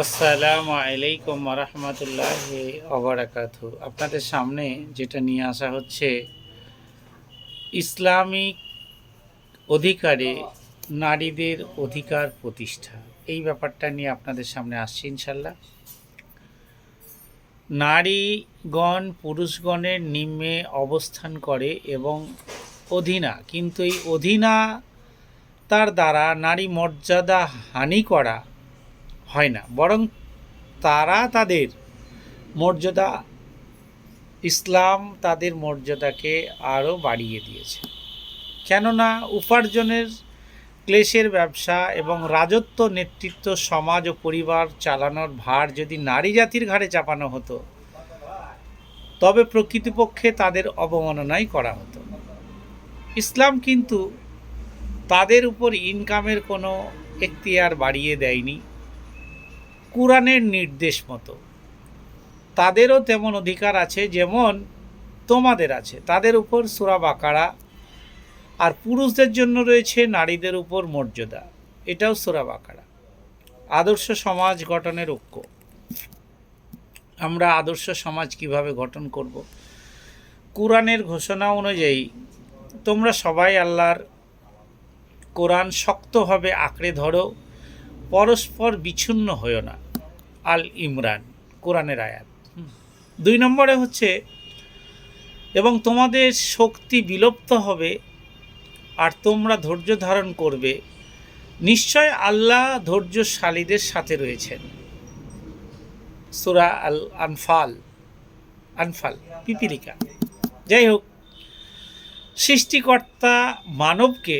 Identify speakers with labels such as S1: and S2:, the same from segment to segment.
S1: আসসালামু আলাইকুম রহমতুল্লাহ অবরাকাত আপনাদের সামনে যেটা নিয়ে আসা হচ্ছে, ইসলামিক অধিকারে নারীদের অধিকার প্রতিষ্ঠা। এই ব্যাপারটা নিয়ে আপনাদের সামনে আসছি ইনশাল্লাহ নারীগণ পুরুষগণের নিম্নে অবস্থান করে এবং অধীনা। কিন্তু এই অধীনা তার দ্বারা নারী মর্যাদা হানি করা হয় না, বরং তারা তাদের মর্যাদা, ইসলাম তাদের মর্যাদাকে আরও বাড়িয়ে দিয়েছে। কেননা উপার্জনের ক্লেশের ব্যবসা এবং রাজত্ব, নেতৃত্ব, সমাজ ও পরিবার চালানোর ভার যদি নারী জাতির ঘাড়ে চাপানো হতো, তবে প্রকৃতপক্ষে তাদের অবমাননাই করা হতো। ইসলাম কিন্তু তাদের উপর ইনকামের কোনো এখতিয়ার বাড়িয়ে দেয়নি। কোরআনের নির্দেশ মতো। তাদেরও তেমন অধিকার আছে যেমন তোমাদের আছে। তাদের উপর সুরা বাকারা আর পুরুষদের জন্য রয়েছে নারীদের উপর মর্যাদা। এটাও সুরা বাকারা। আদর্শ সমাজ গঠনের ঐক্য। আমরা আদর্শ সমাজ কীভাবে গঠন করব? কোরআনের ঘোষণা অনুযায়ী তোমরা সবাই আল্লাহর কোরআন শক্তভাবে আঁকড়ে ধরো। পরস্পর বিচ্ছিন্ন হয়েও না। আল ইমরান, কোরআনের আয়াত। দুই নম্বরে হচ্ছে, এবং তোমাদের শক্তি বিলুপ্ত হবে আর তোমরা ধৈর্য ধারণ করবে, নিশ্চয় আল্লাহ ধৈর্যশালীদের সাথে রয়েছেন। সুরা আল আনফাল আনফাল, পিপিলিকা। যাই হোক, সৃষ্টিকর্তা মানবকে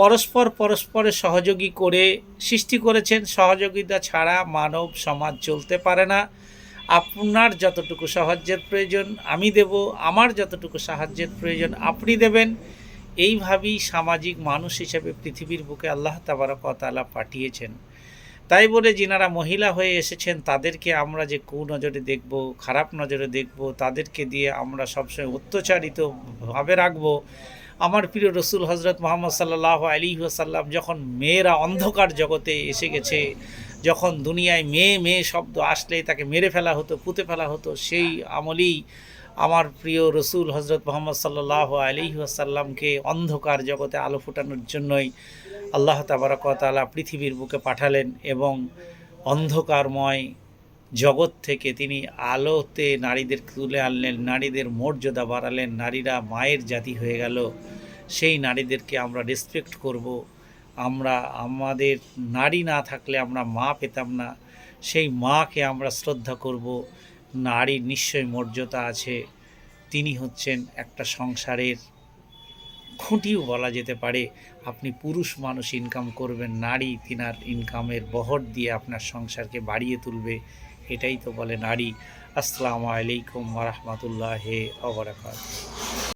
S1: পরস্পর পরস্পরের সহযোগী করে সৃষ্টি করেছেন। সহযোগিতা ছাড়া মানব সমাজ চলতে পারে না। আপনার যতটুকু সাহায্যের প্রয়োজন আমি দেব, আমার যতটুকু সাহায্যের প্রয়োজন আপনি দেবেন। এইভাবেই সামাজিক মানুষ হিসেবে পৃথিবীর বুকে আল্লাহ তাবারকতালা পাঠিয়েছেন। তাই বলে যিনারা মহিলা হয়ে এসেছেন, তাদেরকে আমরা যে কু নজরে দেখব, খারাপ নজরে দেখব, তাদেরকে দিয়ে আমরা সবসময় অত্যাচারিত ভাবে রাখব। আমার প্রিয় রসুল হজরত মোহাম্মদ সাল্লাহ আলী সাল্লাম যখন মেয়েরা অন্ধকার জগতে এসে গেছে, যখন দুনিয়ায় মেয়ে মেয়ে শব্দ আসলেই তাকে মেরে ফেলা হতো, পুঁতে ফেলা হতো, সেই আমলেই আমার প্রিয় রসুল হজরত মোহাম্মদ সাল্লাহ আলী সাল্লামকে অন্ধকার জগতে আলো ফোটানোর জন্যই আল্লাহ তাবারকতালা পৃথিবীর বুকে পাঠালেন এবং অন্ধকারময় জগৎ থেকে তিনি আলোতে নারীদের তুলে আনলেন, নারীদের মর্যাদা বাড়ালেন, নারীরা মায়ের জাতি হয়ে গেল। সেই নারীদেরকে আমরা রেসপেক্ট করব। আমরা, আমাদের নারী না থাকলে আমরা মা পেতাম না। সেই মাকে আমরা শ্রদ্ধা করব। নারীর নিশ্চয় মর্যাদা আছে। তিনি হচ্ছেন একটা সংসারের খুঁটিও বলা যেতে পারে। আপনি পুরুষ মানুষ ইনকাম করবেন, নারী তিনার ইনকামের বহর দিয়ে আপনার সংসারকে বাড়িয়ে তুলবে। এটাই তো বলে নারী। আসসালামু আলাইকুম রহমতুল্লাহ অবরাকাত